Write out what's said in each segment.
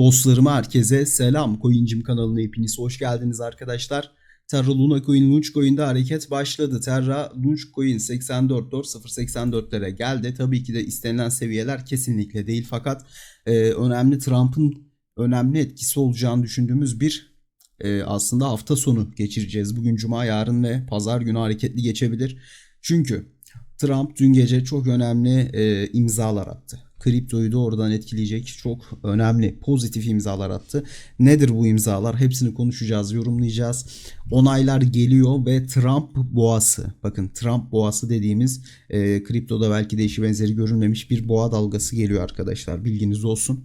Dostlarıma herkese selam. Coincim kanalına hepiniz hoş geldiniz arkadaşlar. Terra Luna Coin Launch Coin'de hareket başladı. Terra Launch Coin 84.084'lere geldi. Tabii ki de istenilen seviyeler kesinlikle değil fakat e, önemli Trump'ın önemli etkisi olacağını düşündüğümüz bir e, aslında hafta sonu geçireceğiz. Bugün cuma, yarın ve pazar günü hareketli geçebilir. Çünkü Trump dün gece çok önemli e, imzalar attı. Kriptoyu doğrudan etkileyecek çok önemli pozitif imzalar attı. Nedir bu imzalar? Hepsini konuşacağız, yorumlayacağız. Onaylar geliyor ve Trump boğası. Bakın Trump boğası dediğimiz e, kriptoda belki de eşi benzeri görülmemiş bir boğa dalgası geliyor arkadaşlar. Bilginiz olsun.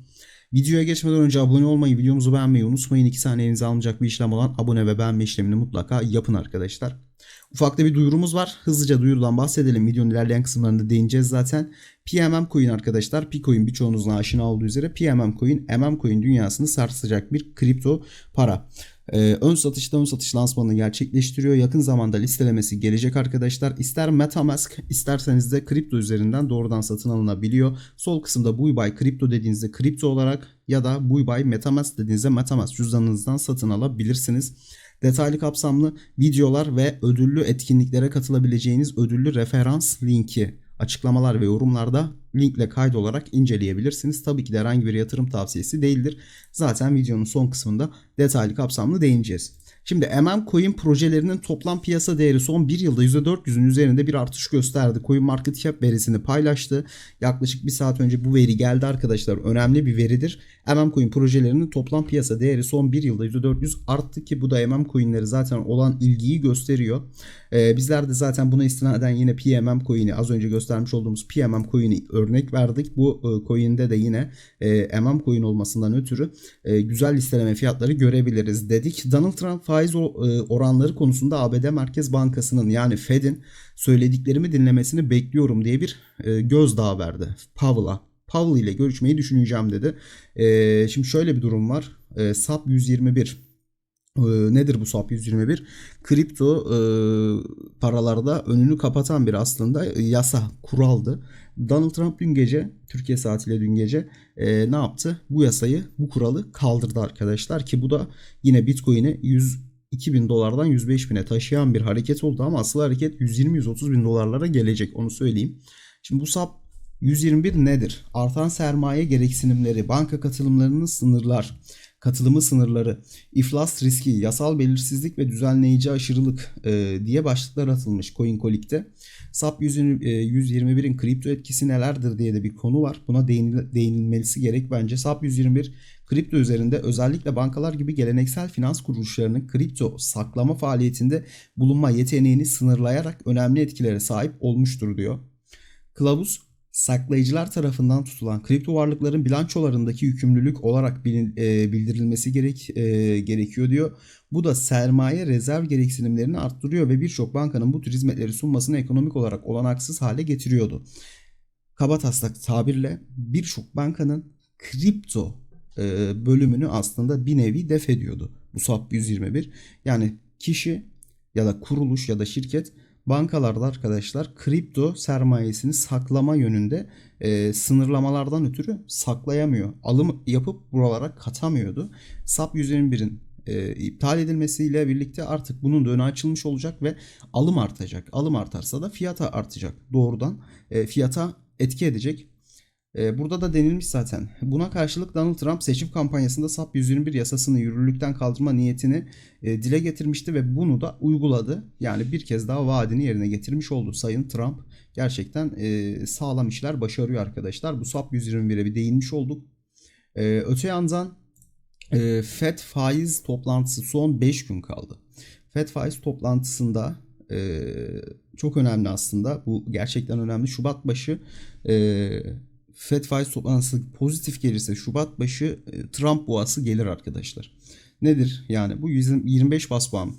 Videoya geçmeden önce abone olmayı, videomuzu beğenmeyi unutmayın. 2 saniyenizi almayacak bir işlem olan abone ve beğenme işlemini mutlaka yapın arkadaşlar. Ufakta bir duyurumuz var. Hızlıca duyurudan bahsedelim. Videonun ilerleyen kısımlarında değineceğiz zaten. PMM Coin arkadaşlar. P-Coin birçoğunuzun aşina olduğu üzere PMM Coin, MM Coin dünyasını sarsacak bir kripto para. Ee, ön satışta ön satış lansmanını gerçekleştiriyor. Yakın zamanda listelemesi gelecek arkadaşlar. İster Metamask isterseniz de kripto üzerinden doğrudan satın alınabiliyor. Sol kısımda Buy kripto dediğinizde kripto olarak ya da Buy Metamask dediğinizde Metamask cüzdanınızdan satın alabilirsiniz. Detaylı kapsamlı videolar ve ödüllü etkinliklere katılabileceğiniz ödüllü referans linki açıklamalar ve yorumlarda linkle kaydolarak inceleyebilirsiniz. Tabii ki de herhangi bir yatırım tavsiyesi değildir. Zaten videonun son kısmında detaylı kapsamlı değineceğiz. Şimdi MM Coin projelerinin toplam piyasa değeri son 1 yılda %400'ün üzerinde bir artış gösterdi. Coin Market Cap verisini paylaştı. Yaklaşık bir saat önce bu veri geldi arkadaşlar. Önemli bir veridir. MM Coin projelerinin toplam piyasa değeri son 1 yılda %400 arttı ki bu da MM Coin'leri zaten olan ilgiyi gösteriyor. Ee, bizler de zaten buna istinaden yine PMM Coin'i az önce göstermiş olduğumuz PMM Coin'i örnek verdik. Bu e, coin'de de yine e, MM Coin olmasından ötürü e, güzel listeleme fiyatları görebiliriz dedik. Donald Trump faiz e, oranları konusunda ABD Merkez Bankası'nın yani Fed'in söylediklerimi dinlemesini bekliyorum diye bir e, gözdağı verdi Powell'a. Powell ile görüşmeyi düşüneceğim dedi. E, şimdi şöyle bir durum var. SAP 121 nedir bu SAP 121? Kripto paralarda önünü kapatan bir aslında yasa, kuraldı. Donald Trump dün gece, Türkiye saatiyle dün gece ne yaptı? Bu yasayı, bu kuralı kaldırdı arkadaşlar ki bu da yine Bitcoin'e 100 2000 dolardan 105 bine taşıyan bir hareket oldu ama asıl hareket 120-130 bin dolarlara gelecek onu söyleyeyim. Şimdi bu SAP 121 nedir? Artan sermaye gereksinimleri, banka katılımlarının sınırlar, katılımı sınırları, iflas riski, yasal belirsizlik ve düzenleyici aşırılık e, diye başlıklar atılmış CoinColic'te. SAP 121'in kripto etkisi nelerdir diye de bir konu var. Buna değinilmesi gerek bence. SAP 121 kripto üzerinde özellikle bankalar gibi geleneksel finans kuruluşlarının kripto saklama faaliyetinde bulunma yeteneğini sınırlayarak önemli etkilere sahip olmuştur diyor. Kılavuz saklayıcılar tarafından tutulan kripto varlıkların bilançolarındaki yükümlülük olarak e, bildirilmesi gerek e, gerekiyor diyor. Bu da sermaye rezerv gereksinimlerini arttırıyor ve birçok bankanın bu tür hizmetleri sunmasını ekonomik olarak olanaksız hale getiriyordu. Kaba taslak tabirle birçok bankanın kripto e, bölümünü aslında bir nevi def ediyordu. Bu SAP 121. Yani kişi ya da kuruluş ya da şirket bankalarda arkadaşlar kripto sermayesini saklama yönünde e, sınırlamalardan ötürü saklayamıyor. Alım yapıp buralara katamıyordu. SAP 121'in e, iptal edilmesiyle birlikte artık bunun da önü açılmış olacak ve alım artacak. Alım artarsa da fiyata artacak. Doğrudan e, fiyata etki edecek. E, burada da denilmiş zaten. Buna karşılık Donald Trump seçim kampanyasında SAP 121 yasasını yürürlükten kaldırma niyetini e, dile getirmişti ve bunu da uyguladı. Yani bir kez daha vaadini yerine getirmiş oldu Sayın Trump. Gerçekten e, sağlam işler başarıyor arkadaşlar. Bu SAP 121'e bir değinmiş olduk. Öte yandan FED faiz toplantısı son 5 gün kaldı. FED faiz toplantısında çok önemli aslında. Bu gerçekten önemli. Şubat başı FED faiz toplantısı pozitif gelirse Şubat başı e, Trump boğası gelir arkadaşlar. Nedir? Yani bu 25 bas puan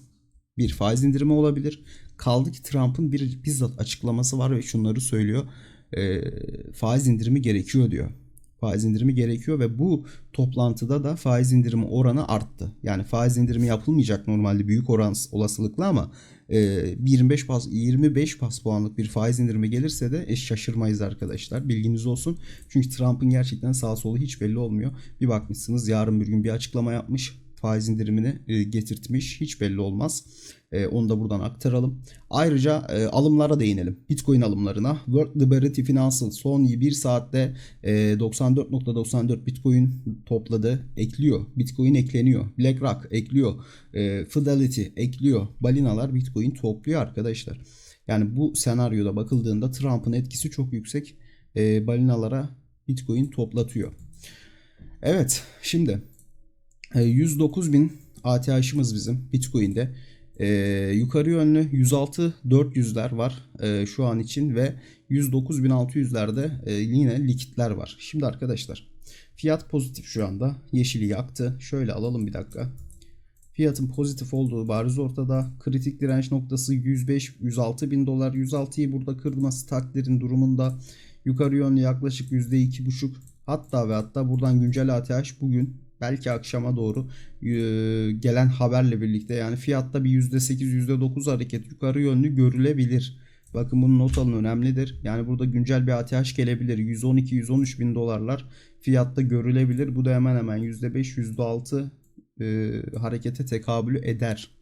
bir faiz indirimi olabilir. Kaldı ki Trump'ın bir bizzat açıklaması var ve şunları söylüyor. E, faiz indirimi gerekiyor diyor. Faiz indirimi gerekiyor ve bu toplantıda da faiz indirimi oranı arttı. Yani faiz indirimi yapılmayacak normalde büyük oran olasılıkla ama 25 bas 25 bas puanlık bir faiz indirimi gelirse de e, şaşırmayız arkadaşlar. Bilginiz olsun. Çünkü Trump'ın gerçekten sağ solu hiç belli olmuyor. Bir bakmışsınız yarın bir gün bir açıklama yapmış faiz indirimini e, getirtmiş. Hiç belli olmaz. E, onu da buradan aktaralım. Ayrıca e, alımlara değinelim. Bitcoin alımlarına. World Liberty Financial son 1 saatte e, 94.94 Bitcoin topladı. Ekliyor. Bitcoin ekleniyor. BlackRock ekliyor. Fidelity ekliyor. Balinalar Bitcoin topluyor arkadaşlar. Yani bu senaryoda bakıldığında Trump'ın etkisi çok yüksek. Balinalara Bitcoin toplatıyor. Evet şimdi 109 bin ATH'ımız bizim Bitcoin'de. Ee, yukarı yönlü 106 400'ler var e, şu an için ve 109.600'lerde e, yine likitler var. Şimdi arkadaşlar fiyat pozitif şu anda. Yeşili yaktı. Şöyle alalım bir dakika. Fiyatın pozitif olduğu bariz ortada. Kritik direnç noktası 105 106 bin dolar. 106'yı burada kırması takdirin durumunda yukarı yönlü yaklaşık %2,5 hatta ve hatta buradan güncel ATH bugün belki akşama doğru e, gelen haberle birlikte yani fiyatta bir %8 %9 hareket yukarı yönlü görülebilir. Bakın bunu not alın önemlidir. Yani burada güncel bir ATH gelebilir. 112-113 bin dolarlar fiyatta görülebilir. Bu da hemen hemen %5 %6 e, harekete tekabül eder.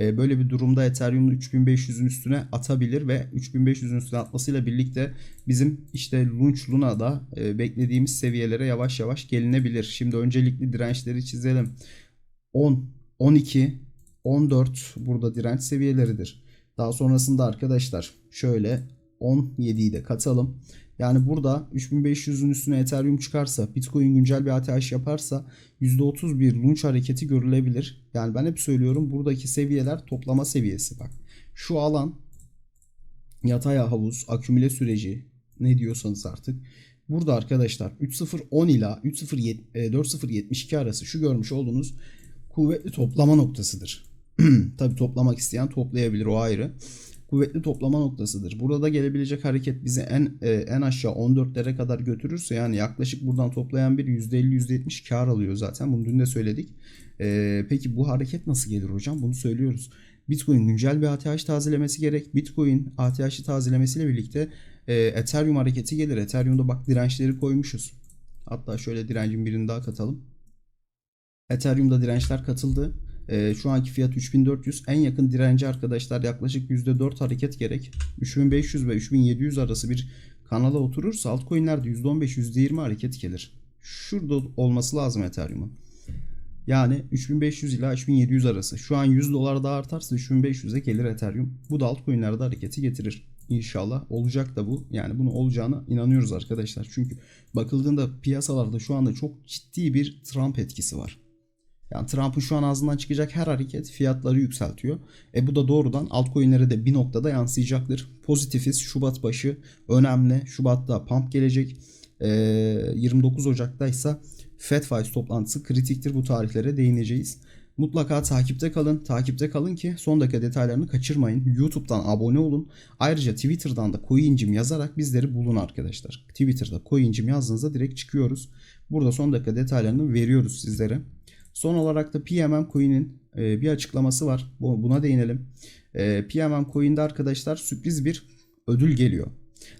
E, böyle bir durumda Ethereum'u 3500'ün üstüne atabilir ve 3500'ün üstüne atmasıyla birlikte bizim işte Launch Luna'da e, beklediğimiz seviyelere yavaş yavaş gelinebilir. Şimdi öncelikli dirençleri çizelim. 10, 12, 14 burada direnç seviyeleridir. Daha sonrasında arkadaşlar şöyle 17'yi de katalım. Yani burada 3500'ün üstüne Ethereum çıkarsa, Bitcoin güncel bir ATH yaparsa %30 bir launch hareketi görülebilir. Yani ben hep söylüyorum buradaki seviyeler toplama seviyesi bak. Şu alan yatay havuz, akümüle süreci ne diyorsanız artık. Burada arkadaşlar 3.010 ila 3.042 arası şu görmüş olduğunuz kuvvetli toplama noktasıdır. Tabi toplamak isteyen toplayabilir o ayrı kuvvetli toplama noktasıdır. Burada gelebilecek hareket bizi en e, en aşağı 14'lere kadar götürürse yani yaklaşık buradan toplayan bir %50 %70 kar alıyor zaten. Bunu dün de söyledik. E, peki bu hareket nasıl gelir hocam? Bunu söylüyoruz. Bitcoin güncel bir ATH tazelemesi gerek. Bitcoin ATH'i tazelemesiyle birlikte e, Ethereum hareketi gelir. Ethereum'da bak dirençleri koymuşuz. Hatta şöyle direncin birini daha katalım. Ethereum'da dirençler katıldı. E, şu anki fiyat 3400. En yakın direnci arkadaşlar yaklaşık %4 hareket gerek. 3500 ve 3700 arası bir kanala oturursa altcoin'lerde %15 %20 hareket gelir. Şurada olması lazım Ethereum'un. Yani 3500 ila 3700 arası. Şu an 100 dolar daha artarsa 3500'e gelir Ethereum. Bu da altcoin'lerde hareketi getirir. İnşallah olacak da bu. Yani bunu olacağına inanıyoruz arkadaşlar. Çünkü bakıldığında piyasalarda şu anda çok ciddi bir Trump etkisi var. Yani Trump'ın şu an ağzından çıkacak her hareket fiyatları yükseltiyor. E bu da doğrudan altcoin'lere de bir noktada yansıyacaktır. Pozitifiz Şubat başı önemli. Şubat'ta pump gelecek. E, 29 Ocak'ta ise Fed faiz toplantısı kritiktir. Bu tarihlere değineceğiz. Mutlaka takipte kalın. Takipte kalın ki son dakika detaylarını kaçırmayın. YouTube'dan abone olun. Ayrıca Twitter'dan da coincim yazarak bizleri bulun arkadaşlar. Twitter'da coincim yazdığınızda direkt çıkıyoruz. Burada son dakika detaylarını veriyoruz sizlere. Son olarak da PMM Coin'in e, bir açıklaması var. Buna değinelim. E, PMM Coin'de arkadaşlar sürpriz bir ödül geliyor.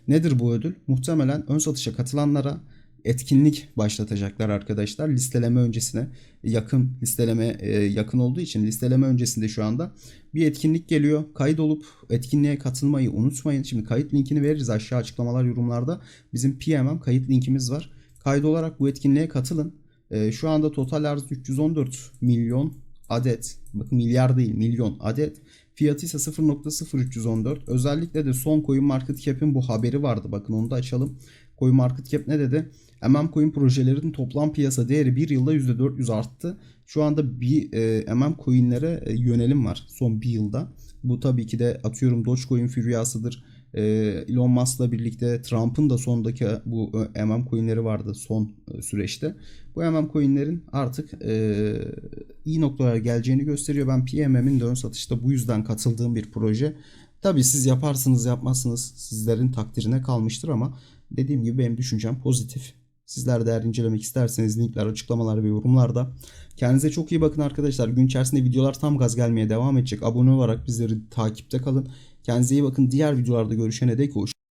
Nedir bu ödül? Muhtemelen ön satışa katılanlara etkinlik başlatacaklar arkadaşlar. Listeleme öncesine yakın listeleme e, yakın olduğu için listeleme öncesinde şu anda bir etkinlik geliyor. Kayıt olup etkinliğe katılmayı unutmayın. Şimdi kayıt linkini veririz aşağı açıklamalar yorumlarda. Bizim PMM kayıt linkimiz var. Kayıt olarak bu etkinliğe katılın. E, şu anda total arz 314 milyon adet. Bakın milyar değil milyon adet. Fiyatı ise 0.0314. Özellikle de son Coin Market Cap'in bu haberi vardı. Bakın onu da açalım. Coin Market Cap ne dedi? MM Coin projelerinin toplam piyasa değeri bir yılda %400 arttı. Şu anda bir e, MM Coin'lere e, yönelim var son bir yılda. Bu tabii ki de atıyorum Dogecoin füryasıdır Elon Musk'la birlikte Trump'ın da sondaki bu MM coinleri vardı son e, süreçte. Bu MM coinlerin artık e, iyi noktalara geleceğini gösteriyor. Ben PMM'in de ön satışta bu yüzden katıldığım bir proje. Tabi siz yaparsınız yapmazsınız sizlerin takdirine kalmıştır ama dediğim gibi benim düşüncem pozitif. Sizler de eğer incelemek isterseniz linkler açıklamalar ve yorumlarda. Kendinize çok iyi bakın arkadaşlar. Gün içerisinde videolar tam gaz gelmeye devam edecek. Abone olarak bizleri takipte kalın. Kendinize iyi bakın. Diğer videolarda görüşene dek hoş.